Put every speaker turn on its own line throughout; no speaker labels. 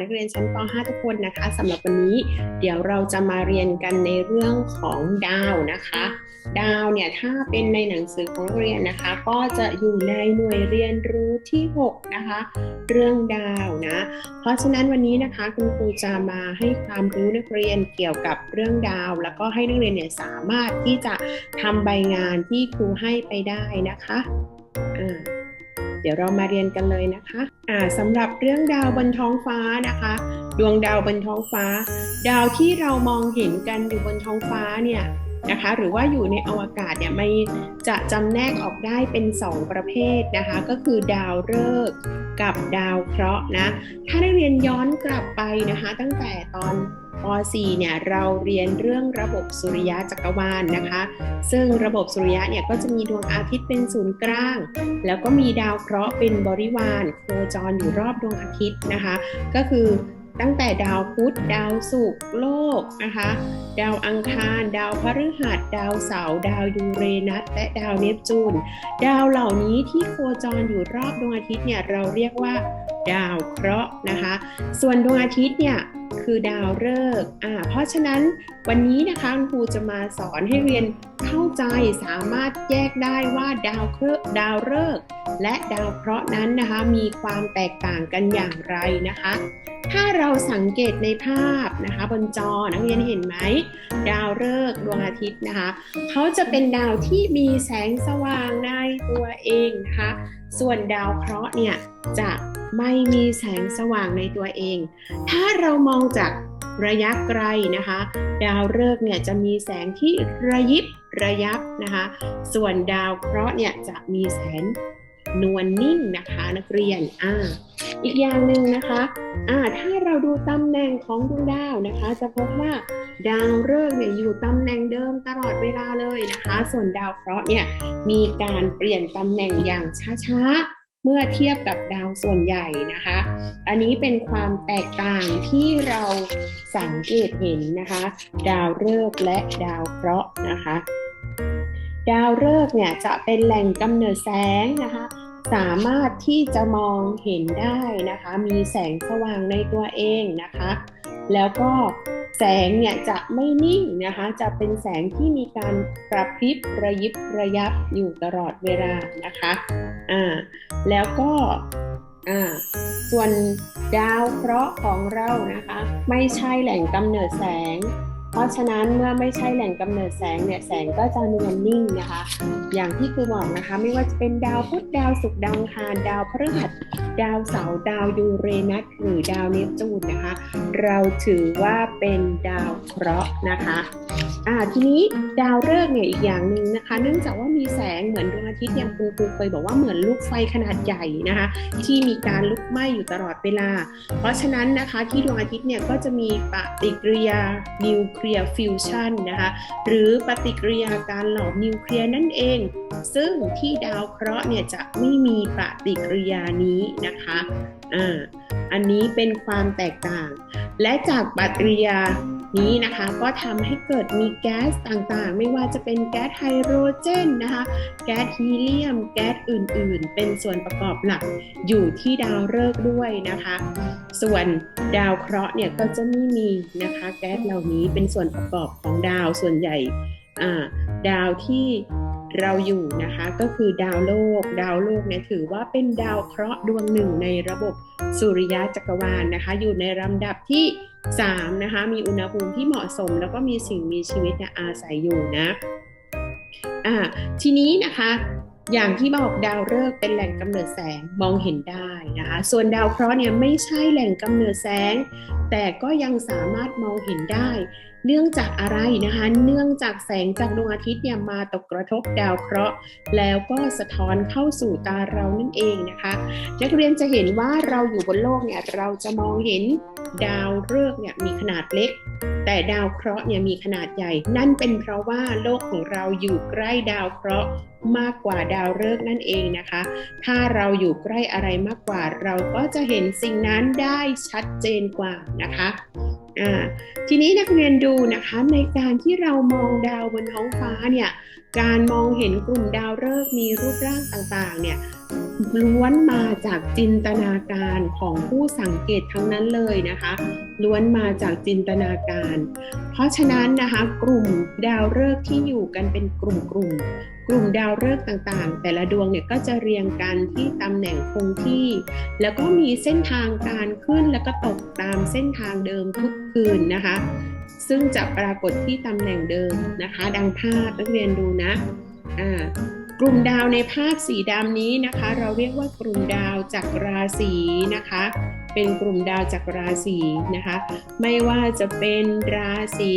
นักเรียนชั้นป .5 ทุกคนนะคะสำหรับวันนี้เดี๋ยวเราจะมาเรียนกันในเรื่องของดาวนะคะ ดาวเนี่ยถ้าเป็นในหนังสือของเรียนนะคะ ก็จะอยู่ในหน่วยเรียนรู้ที่ 6 นะคะ เรื่องดาวนะ เพราะฉะนั้นวันนี้นะคะคุณครูจะมาให้ความรู้นักเรียนเกี่ยวกับเรื่องดาว แล้วก็ให้นักเรียนเนี่ยสามารถที่จะทำใบงานที่ครูให้ไปได้นะคะอ่า เดี๋ยวเรามาเรียนกันเลยนะคะอ่าสำหรับเรื่องดาวบนท้องฟ้านะคะ ดวงดาวบนท้องฟ้า ดาวที่เรามองเห็นกันอยู่บนท้องฟ้าเนี่ยนะคะหรือว่าอยู่ในอวกาศเนี่ยไม่จะจำแนกออกได้เป็น 2 ประเภทนะคะ ก็คือดาวฤกษ์กับดาวเคราะห์นะ ถ้านักเรียนย้อนกลับไปนะคะ ตั้งแต่ตอน ป .4 เนี่ยเราเรียนเรื่องระบบสุริยะจักรวาลนนะคะ ซึ่งระบบสุริยะเนี่ยก็จะมีดวงอาทิตย์เป็นศูนย์กลาง แล้วก็มีดาวเคราะห์เป็นบริวารโคจรอยู่รอบดวงอาทิตย์นะคะ ก็คือ ตั้งแต่ดาวพุธดาวศุกร์โลกนะคะดาวอังคาร ดาวพฤหัส ดาวเสาร์ดาวยูเรนัสและดาวเนปจูน ดาวเหล่านี้ที่โคจรอยู่รอบดวงอาทิตย์เนี่ยเราเรียกว่า ดาวเคราะห์นะคะ ส่วนดวงอาทิตย์เนี่ยคือดาวฤกษ์อ่าเพราะฉะนั้นวันนี้นะคะคุณครูจะมาสอนให้เรียนเข้าใจสามารถแยกได้ว่าดาวเคราะห์ดาวฤกษ์และดาวเคราะห์นั้นนะคะมีความแตกต่างกันอย่างไรนะคะ ถ้าเราสังเกตในภาพนะคะบนจอนักเรียนเห็นไหม ดาวฤกษ์ดวงอาทิตย์นะคะเขาจะเป็นดาวที่มีแสงสว่างในตัวเองนะคะส่วนดาวเคราะห์เนี่ยจะไม่มีแสงสว่างในตัวเอง ถ้าเรามองจากระยะไกลนะคะ ดาวฤกษ์เนี่ยจะมีแสงที่ระยิบระยับนะคะ ส่วนดาวเคราะห์เนี่ยจะมีแสง นวลนิ่งนะคะ นักเรียนอ่าอีกอย่างหนึ่งนะคะอ่าถ้าเราดูตำแหน่งของดวงดาวนะคะ จะพบว่าดาวฤกษ์เนี่ยอยู่ตำแหน่งเดิมตลอดเวลาเลยนะคะ ส่วนดาวเคราะห์เนี่ยมีการเปลี่ยนตำแหน่งอย่างช้าๆ เมื่อเทียบกับดาวส่วนใหญ่นะคะ อันนี้เป็นความแตกต่างที่เราสังเกตเห็นนะคะ ดาวฤกษ์และดาวเคราะห์นะคะ ดาวฤกษ์เนี่ยจะเป็นแหล่งกำเนิดแสงนะคะ สามารถที่จะมองเห็นได้นะคะ มีแสงสว่างในตัวเองนะคะ แล้วก็แสงเนี่ยจะไม่นิ่งนะคะ จะเป็นแสงที่มีการกระพริบระยิบระยับอยู่ตลอดเวลานะคะอ่าแล้วก็อ่าส่วนดาวเคราะห์ของเรานะคะ ไม่ใช่แหล่งกำเนิดแสง เพราะฉะนั้นเมื่อไม่ใช่แหล่งกำเนิดแสงเนี่ยแสงก็จะนวลนิ่งนะคะ อย่างที่ครูบอกนะคะ ไม่ว่าจะเป็นดาวพุธดาวศุกร์ดาวคารดาวพฤหัสดาวเสาร์ดาวยูเรนัสหรือดาวเนปจูนนะคะ เราถือว่าเป็นดาวเคราะห์นะคะอ่าทีนี้ดาวฤกษ์เนี่ยอีกอย่างหนึ่งนะคะ เนื่องจากว่ามีแสงเหมือนดวงอาทิตย์อย่างคุณครูเคยบอกว่าเหมือนลูกไฟขนาดใหญ่นะคะ ที่มีการลุกไหม้อยู่ตลอดเวลา เพราะฉะนั้นนะคะที่ดวงอาทิตย์เนี่ยก็จะมีปฏิกิริยานิวเคลียร์ฟิวชันนะคะหรือปฏิกิริยาการหลอมนิวเคลียร์นั่นเอง ซึ่งที่ดาวเคราะห์เนี่ยจะไม่มีปฏิกิริยานี้นะคะอ่าอันนี้เป็นความแตกต่าง และจากปฏิกิริยา นี้นะคะก็ทำให้เกิดมีแก๊สต่างๆ ไม่ว่าจะเป็นแก๊สไฮโดรเจนนะคะแก๊สฮีเลียม แก๊สอื่นๆ เป็นส่วนประกอบหลักอยู่ที่ดาวฤกษ์ด้วยนะคะ ส่วนดาวเคราะห์เนี่ยก็จะไม่มีนะคะแก๊สเหล่านี้เป็นส่วนประกอบของดาวส่วนใหญ่ดาวที่ เราอยู่นะคะก็คือดาวโลก ดาวโลกเนี่ยถือว่าเป็นดาวเคราะห์ดวงหนึ่งในระบบสุริยะจักรวาลนะคะ อยู่ในลำดับที่3นะคะมีอุณหภูมิที่เหมาะสม แล้วก็มีสิ่งมีชีวิตอาศัยอยู่นะอ่าทีนี้นะคะอย่างที่บอกดาวฤกษ์เป็นแหล่งกำเนิดแสงมองเห็นได้นะคะ ส่วนดาวเคราะห์เนี่ยไม่ใช่แหล่งกำเนิดแสง แต่ก็ยังสามารถมองเห็นได้ เนื่องจากอะไรนะคะ เนื่องจากแสงจากดวงอาทิตย์เนี่ยมาตกกระทบดาวเคราะห์ แล้วก็สะท้อนเข้าสู่ตาเรานั่นเองนะคะ นักเรียนจะเห็นว่าเราอยู่บนโลกเนี่ยเราจะมองเห็นดาวฤกษ์เนี่ยมีขนาดเล็ก แต่ดาวเคราะห์เนี่ยมีขนาดใหญ่ นั่นเป็นเพราะว่าโลกของเราอยู่ใกล้ดาวเคราะห์มากกว่าดาวฤกษ์นั่นเองนะคะ ถ้าเราอยู่ใกล้อะไรมากกว่า เราก็จะเห็นสิ่งนั้นได้ชัดเจนกว่านะคะทีนี้นักเรียนดูนะคะในการที่เรามองดาวบนท้องฟ้าเนี่ยการมองเห็นกลุ่มดาวฤกษ์มีรูปร่างต่างๆเนี่ย ล้วนมาจากจินตนาการของผู้สังเกตทั้งนั้นเลยนะคะ ล้วนมาจากจินตนาการ เพราะฉะนั้นนะคะกลุ่มดาวฤกษ์ที่อยู่กันเป็นกลุ่มกลุ่มๆกลุ่มดาวฤกษ์ต่างๆ แต่ละดวงเนี่ยก็จะเรียงกันที่ตำแหน่งคงที่ แล้วก็มีเส้นทางการขึ้นแล้วก็ตกตามเส้นทางเดิมทุกคืนนะคะ ซึ่งจะปรากฏที่ตำแหน่งเดิมนะคะ ดังภาพนักเรียนดูนะอ่า กลุ่มดาวในภาพสีดำนี้นะคะ เราเรียกว่ากลุ่มดาวจากราศีนะคะ เป็นกลุ่มดาวจากราศีนะคะ ไม่ว่าจะเป็นราศี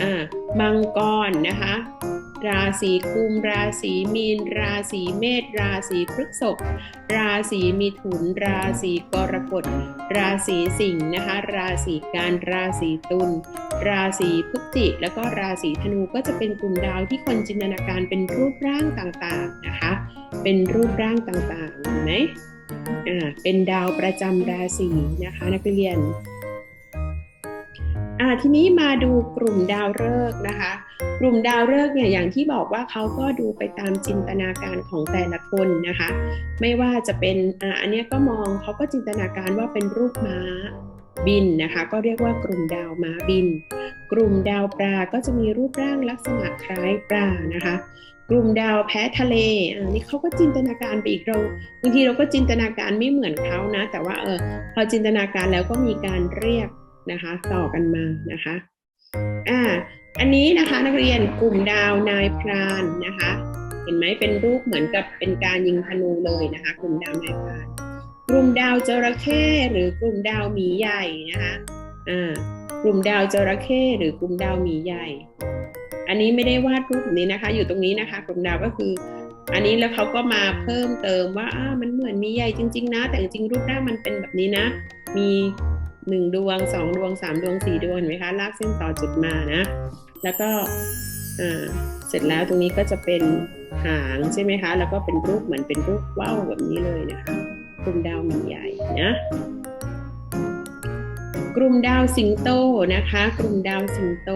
อ่ามังกรนะคะ ราศีกุม ราศีมีน ราศีเมษ ราศีพฤษภ ราศีมิถุน ราศีกรกฎ ราศีสิงห์นะคะ ราศีกัน ราศีตุล ราศีพฤศจิแล้วก็ราศีธนูก็จะเป็นกลุ่มดาวที่คนจินตนาการเป็นรูปร่างต่างๆนะคะ เป็นรูปร่างต่างๆเห็นไหมอ่าเป็นดาวประจำราศีนะคะนักเรียนอ่าทีนี้มาดูกลุ่มดาวฤกษ์นะคะ กลุ่มดาวฤกษ์เนี่ยอย่างที่บอกว่าเขาก็ดูไปตามจินตนาการของแต่ละคนนะคะ ไม่ว่าจะเป็นอ่าอันเนี้ยก็มองเขาก็จินตนาการว่าเป็นรูปม้า บินนะคะ ก็เรียกว่ากลุ่มดาวม้าบิน กลุ่มดาวปลาก็จะมีรูปร่างลักษณะคล้ายปลานะคะ กลุ่มดาวแพะทะเลอ่านี่เขาก็จินตนาการไปอีกเราบางทีเราก็จินตนาการไม่เหมือนเขานะ แต่ว่าเออพอจินตนาการแล้วก็มีการเรียกนะคะ ต่อกันมานะคะอ่าอันนี้นะคะนักเรียนกลุ่มดาวนายพรานนะคะ เห็นไหมเป็นรูปเหมือนกับเป็นการยิงธนูเลยนะคะ กลุ่มดาวนายพราน ลุ่มดาวจระเข้หรือกลุ่มดาวหมีใหญ่นะคะอ่ากลุ่มดาวจระเข้หรือกลุ่มดาวหมีใหญ่ อันนี้ไม่ได้วาดรูปนี้นะคะ อยู่ตรงนี้นะคะ กลุ่มดาวก็คือ อันนี้แล้วเขาก็มาเพิ่มเติมว่าอ่ามันเหมือนมีใหญ่จริง ๆ นะ แต่จริงๆรูปร่ามันเป็นแบบนี้นะ มีหนึ่งดวงสองดวงสามดวงสี่ดวงเห็นไหมคะลากเส้นต่อจุดมานะ แล้วก็อ่าเสร็จแล้วตรงนี้ก็จะเป็นหางใช่ไหมคะ แล้วก็เป็นรูปเหมือนเป็นรูปว่าวแบบนี้เลยนะคะ กลุ่มดาวหมีใหญ่นะกลุ่มดาวสิงโตนะคะ กลุ่มดาวสิงโต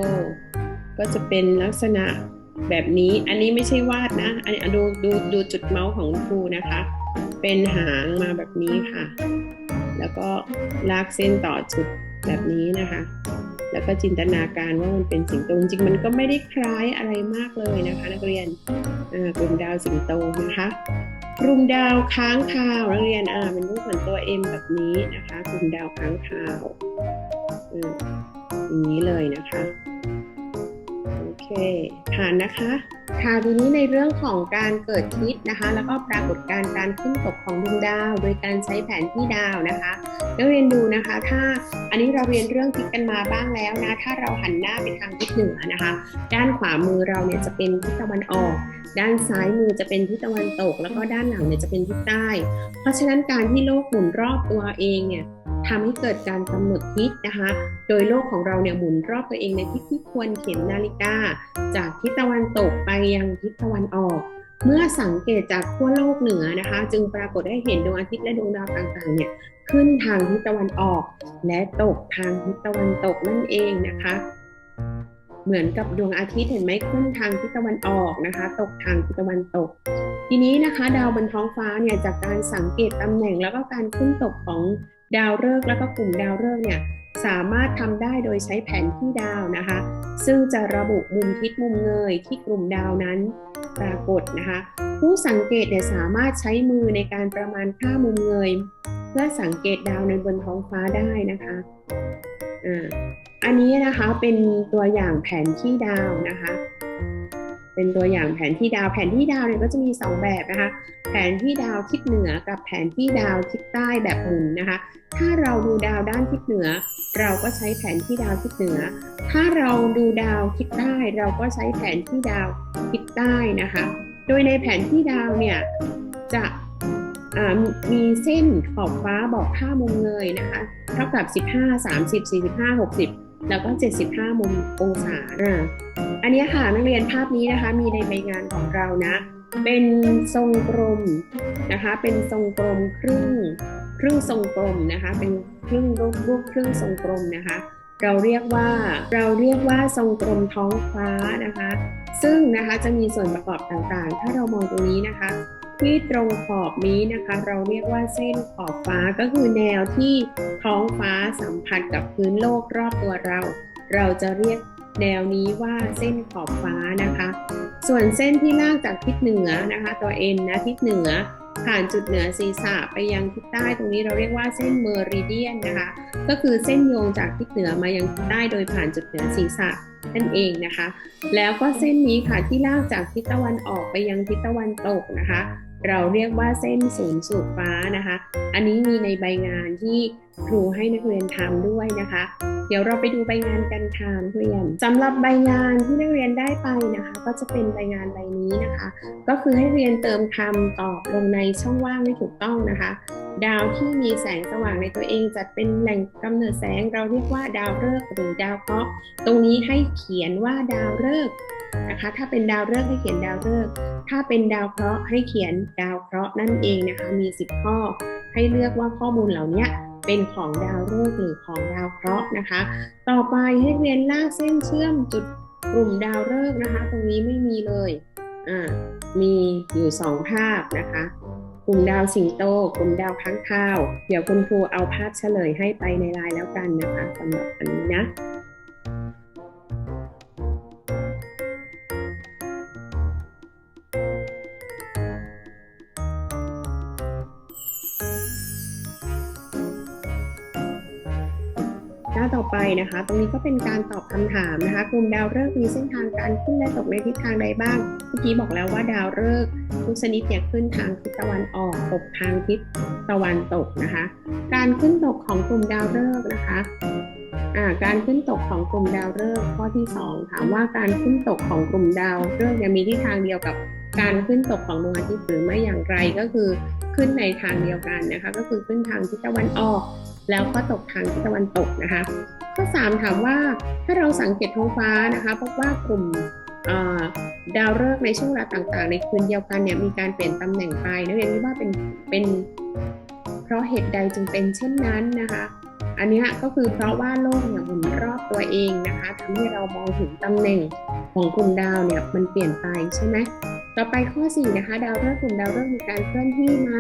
ก็จะเป็นลักษณะแบบนี้อันนี้ไม่ใช่วาดนะ อันนี้ดูดูดูจุดเมาส์ของครูนะคะ เป็นหางมาแบบนี้ค่ะ แล้วก็ลากเส้นต่อจุดแบบนี้นะคะ แล้วก็จินตนาการว่ามันเป็นสิงโตจริงๆมันก็ไม่ได้คล้ายอะไรมากเลยนะคะ นักเรียนกลุ่มดาวสิงโตนะคะ กลุ่มดาวค้างคาวนักเรียนอ่าเป็นรูปเหมือนตัว M แบบนี้นะคะกลุ่มดาวค้างคาวอืมอย่างนี้เลยนะคะ โอเค ผ่านนะคะ ค่ะทีนี้ในเรื่องของการเกิดทิศนะคะ แล้วก็ปรากฏการณ์การขึ้นตกของดวงดาว โดยการใช้แผนที่ดาวนะคะนักเรียนดูนะคะ ถ้าอันนี้เราเรียนเรื่องทิศกันมาบ้างแล้วนะ ถ้าเราหันหน้าไปทางทิศเหนือนะคะ ด้านขวามือเราเนี่ยจะเป็นทิศตะวันออก ด้านซ้ายมือจะเป็นทิศตะวันตก แล้วก็ด้านหลังเนี่ยจะเป็นทิศใต้ เพราะฉะนั้นการที่โลกหมุนรอบตัวเองเนี่ย ทำให้เกิดการกำหนดทิศนะคะ โดยโลกของเราเนี่ยหมุนรอบตัวเองในทิศที่ควรเข็มนาฬิกา จากทิศตะวันตกไปยังทิศตะวันออก เมื่อสังเกตจากขั้วโลกเหนือนะคะ จึงปรากฏให้เห็นดวงอาทิตย์และดวงดาวต่างๆเนี่ยขึ้นทางทิศตะวันออก และตกทางทิศตะวันตกนั่นเองนะคะเหมือนกับดวงอาทิตย์เห็นไหมขึ้นทางทิศตะวันออกนะคะ ตกทางทิศตะวันตก ทีนี้นะคะ ดาวบนท้องฟ้าเนี่ยจากการสังเกตตำแหน่งแล้วก็การขึ้นตกของ ดาวฤกษ์แล้วก็กลุ่มดาวฤกษ์เนี่ยสามารถทำได้โดยใช้แผนที่ดาวนะคะ ซึ่งจะระบุมุมทิศมุมเงยที่กลุ่มดาวนั้นปรากฏนะคะ ผู้สังเกตเนี่ยสามารถใช้มือในการประมาณค่ามุมเงย เพื่อสังเกตดาวในบนท้องฟ้าได้นะคะอ่าอันนี้นะคะเป็นตัวอย่างแผนที่ดาวนะคะ เป็นตัวอย่างแผนที่ดาว แผนที่ดาวเนี่ยก็จะมี 2 แบบนะคะ แผนที่ดาวทิศเหนือกับแผนที่ดาวทิศใต้แบบหมุนนะคะ ถ้าเราดูดาวด้านทิศเหนือ เราก็ใช้แผนที่ดาวทิศเหนือ ถ้าเราดูดาวทิศใต้เราก็ใช้แผนที่ดาวทิศใต้นะคะ โดยในแผนที่ดาวเนี่ยจะมีเส้นขอบฟ้าบอกค่ามุมเงยนะคะ เท่ากับ 15 30 45 60 แล้วก็ 75 มุมองศาอ่าอันนี้ค่ะนักเรียนภาพนี้นะคะ มีในใบงานของเรานะ เป็นทรงกลมนะคะ เป็นทรงกลมครึ่งครึ่งทรงกลมนะคะ เป็นครึ่งรูปรูปครึ่งทรงกลมนะคะ เราเรียกว่าเราเรียกว่าทรงกลมท้องฟ้านะคะ ซึ่งนะคะจะมีส่วนประกอบต่างๆ ถ้าเรามองตรงนี้นะคะ ที่ตรงขอบนี้นะคะ เราเรียกว่าเส้นขอบฟ้าก็คือแนวที่ท้องฟ้าสัมผัสกับพื้นโลกรอบตัวเรา เราจะเรียกแนวนี้ว่าเส้นขอบฟ้านะคะ ส่วนเส้นที่ลากจากทิศเหนือนะคะตัวเอ็นนะทิศเหนือ ผ่านจุดเหนือศีรษะไปยังทิศใต้ตรงนี้เราเรียกว่าเส้นเมอริเดียนนะคะ ก็คือเส้นโยงจากทิศเหนือมายังทิศใต้โดยผ่านจุดเหนือศีรษะนั่นเองนะคะ แล้วก็เส้นนี้ค่ะที่ลากจากทิศตะวันออกไปยังทิศตะวันตกนะคะ เราเรียกว่าเส้นศูนย์สูตรฟ้านะคะ อันนี้มีในใบงานที่ครูให้นักเรียนทำด้วยนะคะ เดี๋ยวเราไปดูใบงานกันค่ะนักเรียนสำหรับใบงานที่นักเรียนได้ไปนะคะ ก็จะเป็นใบงานใบนี้นะคะ ก็คือให้เรียนเติมคำตอบลงในช่องว่างให้ถูกต้องนะคะ ดาวที่มีแสงสว่างในตัวเองจัดเป็นแหล่งกำเนิดแสงเราเรียกว่าดาวฤกษ์หรือดาวเคราะห์ตรงนี้ให้เขียนว่าดาวฤกษ์ นะคะ ถ้าเป็นดาวฤกษ์ให้เขียนดาวฤกษ์ถ้าเป็นดาวเคราะห์ให้เขียนดาวเคราะห์นั่นเองนะคะ มี 10 ข้อ ให้เลือกว่าข้อมูลเหล่านี้เป็นของดาวฤกษ์หรือของดาวเคราะห์นะคะ ต่อไปให้เรียนลากเส้นเชื่อมจุดกลุ่มดาวฤกษ์นะคะ ตรงนี้ไม่มีเลย อ่า มีอยู่สองภาพนะคะ กลุ่มดาวสิงโต กลุ่มดาวค้างคาว เดี๋ยวคุณครูเอาภาพเฉลยให้ไปในไลน์แล้วกันนะคะสำหรับอันนี้นะ ต่อไปนะคะ ตรงนี้ก็เป็นการตอบคำถามนะคะกลุ่มดาวฤกษ์มีเส้นทางการขึ้นและตกในทิศทางใดบ้าง เมื่อกี้บอกแล้วว่าดาวฤกษ์ทุกชนิดเนี่ยขึ้นทางทิศตะวันออกตกทางทิศตะวันตกนะคะ การขึ้นตกของกลุ่มดาวฤกษ์นะคะการขึ้นตกของกลุ่มดาวฤกษ์ข้อที่สองถามว่าการขึ้นตกของกลุ่มดาวฤกษ์เนี่ยมีทิศทางเดียวกับการขึ้นตกของดวงอาทิตย์หรือไม่อย่างไรก็คือขึ้นในทางเดียวกันนะคะ ก็คือขึ้นทางทิศตะวันออก แล้วก็ตกทางทิศตะวันตกนะคะ ข้อ 3 ถามว่าถ้าเราสังเกตท้องฟ้านะคะพบว่ากลุ่มดาวฤกษ์ในช่วงเวลาต่างๆ ในคืนเดียวกันเนี่ยมีการเปลี่ยนตำแหน่งไปนักเรียนคิดว่าเป็นเป็นเพราะเหตุใดจึงเป็นเช่นนั้นนะคะ อันนี้ก็คือเพราะว่าโลกเนี่ยหมุนรอบตัวเองนะคะทำให้เรามองเห็นตำแหน่งของกลุ่มดาวเนี่ยมันเปลี่ยนไปใช่ไหมต่อไปข้อ4นะคะดาวฤกษ์กลุ่มดาวฤกษ์มีการเคลื่อนที่ไหม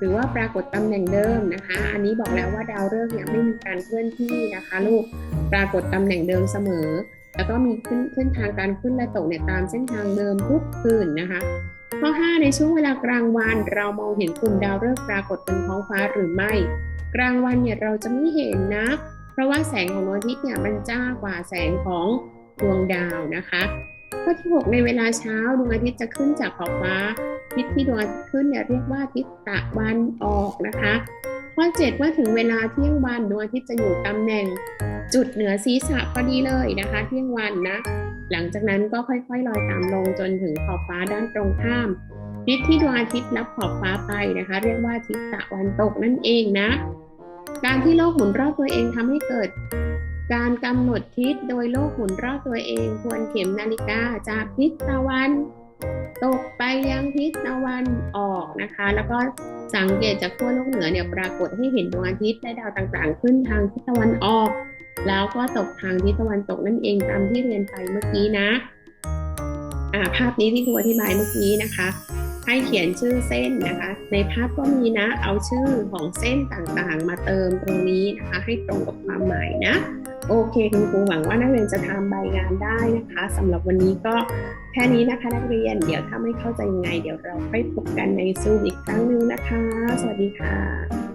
หรือว่าปรากฏตำแหน่งเดิมนะคะ อันนี้บอกแล้วว่าดาวฤกษ์เนี่ยไม่มีการเคลื่อนที่นะคะลูกปรากฏตำแหน่งเดิมเสมอ แล้วก็มีขึ้นเส้นทางการขึ้นและตกเนี่ยตามเส้นทางเดิมทุกคืนนะคะข้อ 5 ในช่วงเวลากลางวันเรามองเห็นกลุ่มดาวฤกษ์ปรากฏบนท้องฟ้าหรือไม่ กลางวันเนี่ยเราจะไม่เห็นนะ เพราะว่าแสงของดวงอาทิตย์เนี่ยมันจ้ากว่าแสงของดวงดาวนะคะ ข้อที่ 6 ในเวลาเช้าดวงอาทิตย์จะขึ้นจากขอบฟ้า ทิศที่ดวงอาทิตย์ขึ้นเนี่ยเรียกว่าทิศตะวันออกนะคะ ข้อ 7 เมื่อถึงเวลาเที่ยงวันดวงอาทิตย์จะอยู่ตำแหน่งจุดเหนือศีรษะพอดีเลยนะคะ เที่ยงวันนะ หลังจากนั้นก็ค่อยๆลอยตามลงจนถึงขอบฟ้าด้านตรงข้ามทิศที่ดวงอาทิตย์รับขอบฟ้าไปนะคะ เรียกว่าทิศตะวันตกนั่นเองนะ การที่โลกหมุนรอบตัวเองทำให้เกิด การกำหนดทิศโดยโลกหมุนรอบตัวเองควรเข็มนาฬิกาจากทิศตะวัน ตกไปยังทิศตะวันออกนะคะ แล้วก็สังเกตจากขั้วโลกเหนือเนี่ยปรากฏให้เห็นดวงอาทิตย์และดาวต่างๆ ขึ้นทางทิศตะวันออก แล้วก็ตกทางทิศตะวันตกนั่นเองตามที่เรียนไปเมื่อกี้นะอ่าภาพนี้ที่ครูอธิบายเมื่อกี้นะคะ ให้เขียนชื่อเส้นนะคะ ในภาพก็มีนะเอาชื่อของเส้นต่างๆ มาเติมตรงนี้นะคะ ให้ตรงกับความหมายนะ โอเคคุณครูหวังว่านักเรียนจะทำใบงานได้นะคะสำหรับวันนี้ก็แค่นี้นะคะนักเรียนเดี๋ยวถ้าไม่เข้าใจยังไง เดี๋ยวเราค่อยพบกันในซูมอีกครั้งหนึงนะคะ สวัสดีค่ะ